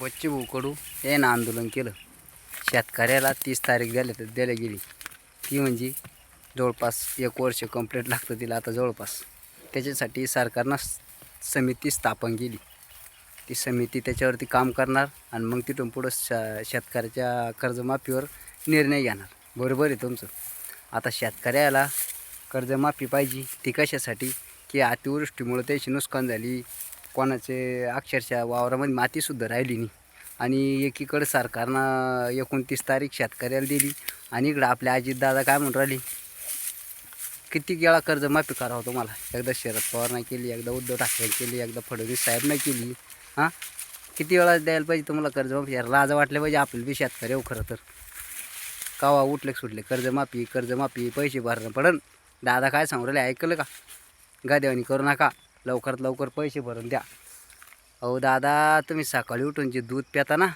बच्चे भाऊकडू यानं आंदोलन केलं. शेतकऱ्याला तीस तारीख द्यायला तर द्यायला गेली. ती म्हणजे जवळपास एक वर्ष कंप्लीट लागतं तिला आता जवळपास. त्याच्यासाठी सरकारनं समिती स्थापन केली. ती समिती त्याच्यावरती काम करणार आणि मग तिथून पुढं श शेतकऱ्याच्या कर्जमाफीवर निर्णय घेणार. बरोबर आहे तुमचं. आता शेतकऱ्याला कर्जमाफी पाहिजे ती कशासाठी? की अतिवृष्टीमुळं त्याची नुकसान झाली कोणाचे अक्षरशः वावरामध्ये मातीसुद्धा राहिली नाही. आणि एकीकडं सरकारनं एकोणतीस तारीख शेतकऱ्याला दिली आणि इकडं आपल्या अजितदादा काय म्हणून राहिली किती वेळा कर्जमाफी करावं तुम्हाला? एकदा शरद पवारनं केली एकदा उद्धव ठाकरे केली एकदा फडणवीस साहेबनं केली हां? किती वेळा द्यायला पाहिजे तुम्हाला कर्जमाफी लाज वाटले पाहिजे आपल्याला बी शेतकरी हो खरं तर. कावा उठले सुटले कर्जमाफी कर्जमाफी पैसे भरणं पडन. दादा काय सांगू राहिले ऐकलं का? गादेवानी करू नका. लवकरात लवकर पैसे भरून द्या. अहो दादा तुम्ही सकाळी उठून जे दूध पिता ना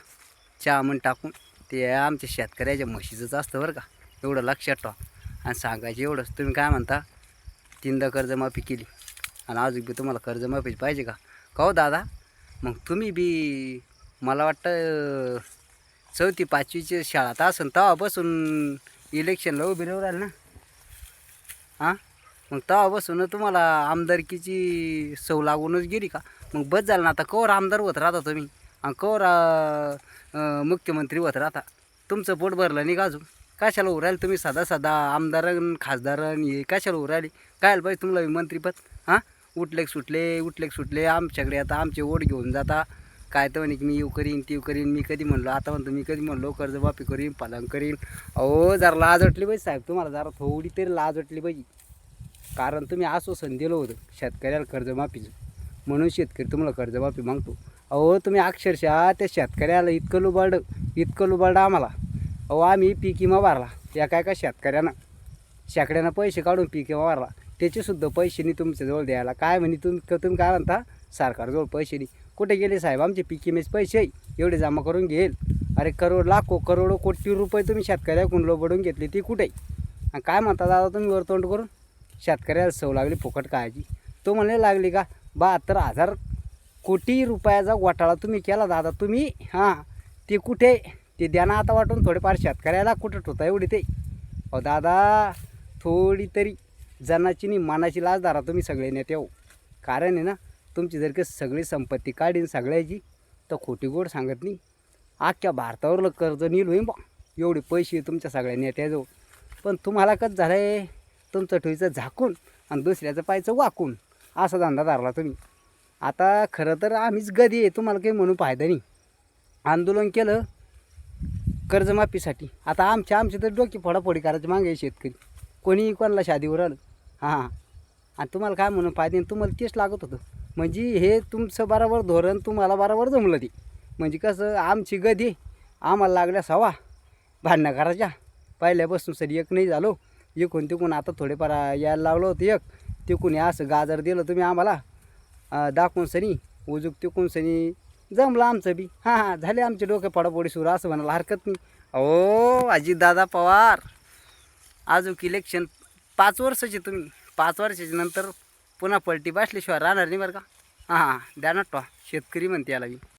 चहा म्हणून टाकून ते आमच्या शेतकऱ्याच्या म्हशीचंच असतं बरं का. एवढं लक्षात ठेवा. आणि सांगायचं एवढंच तुम्ही काय म्हणता? तीनदा कर्जमाफी केली. आणि अजून बी तुम्हाला कर्जमाफीच पाहिजे का? का हो दादा? मग तुम्ही बी मला वाटतं चौथी पाचवीची शाळा तर असून तेव्हा बसून इलेक्शनला उभी राहू ना. हां मग तेव्हा बसून तुम्हाला आमदारकीची सव लागूनच गेली का? मग बस झालं ना आता कवर आमदार होत राहता तुम्ही. आणि कवर मुख्यमंत्री होत राहता. तुमचं पोट भरलं नाही का अजून? कशाला उरायला तुम्ही साधा साधा आमदारन खासदारन हे कशाला उरायले? कायला पाहिजे तुम्हाला मंत्रीपद? हां? उठले सुटले उठले सुटले आमच्याकडे आता आमचे ओढ घेऊन जाता. काय तर म्हणे की मी येऊ करीन ती करीन मी कधी म्हणलो आता म्हणतो मी कधी म्हणलो कर्जमाफी करीन पालन करीन. अहो जरा लाज वाटली पाहिजे साहेब तुम्हाला जरा थोडी तरी लाज वाटली पाहिजे. कारण तुम्ही आश्वासन दिलं होतं शेतकऱ्याला कर्जमाफीचं म्हणून शेतकरी तुम्हाला कर्जमाफी मागतो. अहो तुम्ही अक्षरशः त्या शेतकऱ्याला इतकं लुबाडं इतकं लुबाडं आम्हाला. अहो आम्ही पीक विमा भरला या काय का शेतकऱ्यानं शेकड्यानं पैसे काढून पीक विमा भरला त्याचेसुद्धा पैसे नाही तुमच्याजवळ द्यायला. काय म्हणे तुम्ही तुम्ही काय म्हणता? सरकारजवळ पैसे नाही. कुठे गेले साहेब? आमचे पीक विम्याचे पैसे एवढे जमा करून घेईल. अरे करोड लाखो करोडो कोटी रुपये तुम्ही शेतकऱ्याकडून लोबडून घेतले ती कुठे आणि काय म्हणता दादा तुम्ही वरतोंड करून? शेतकऱ्याला सव लागली फुकट काळाची. तो म्हणले लागली का बहात्तर हजार कोटी रुपयाचा घोटाळा तुम्ही केला दादा तुम्ही हां ते कुठे? ते द्या ना आता वाटून थोडेफार शेतकऱ्याला कुठं ठेवता एवढी ते. अहो दादा थोडी तरी जनाची नि मानाची लाज धरा तुम्ही सगळे नेते हो. कारण आहे ना तुमची जर का सगळी संपत्ती काढीन सगळ्याची तर खोटी गोड सांगत नाही. अख्ख्या भारतावरलं कर्ज नील होईन बा. एवढे पैसे तुमच्या सगळ्या नेत्याजवळ हो. पण तुम्हाला कसं झालं आहे तुमचं ठेवीचं झाकून आणि दुसऱ्याचं पायचं वाकून. असा धंदा धरला तुम्ही. आता खरं तर आम्हीच गदी आहे तुम्हाला काही म्हणून फायदा नाही. आंदोलन केलं कर्जमाफीसाठी. आता आमच्या आमचे तर डोकी फोडाफोडी करायचे मागे शेतकरी. कोणी कोणाला शादीवर आलं. हां आणि तुम्हाला काय म्हणून फायदे नाही, तुम्हाला तेच लागत होतं. म्हणजे हे तुमचं बरोबर धोरण तुम्हाला बरोबर जमलं ते. म्हणजे कसं आमची गदी आम्हाला लागल्या सवा. भांडणं करायच्या. पहिल्यापासून सर एक नाही झालो. इकून तिकून आता थोडेफार यायला लावलं होतं एक. तिकून हे असं गाजर दिलं तुम्ही आम्हाला. दाखवून सनी उजूक तिकून सनी. जमलं आमचं बी. हां हां झाले आमचे डोके पडापोडी सुरू असं म्हणाला हरकत नाही. अहो अजितदादा पवार. अजून इलेक्शन पाच वर्षाचे तुम्ही. पाच वर्षाच्या नंतर पुन्हा पलटी बसल्याशिवाय राहणार नाही बरं का? हां हां द्या ना शेतकरी म्हणते याला मी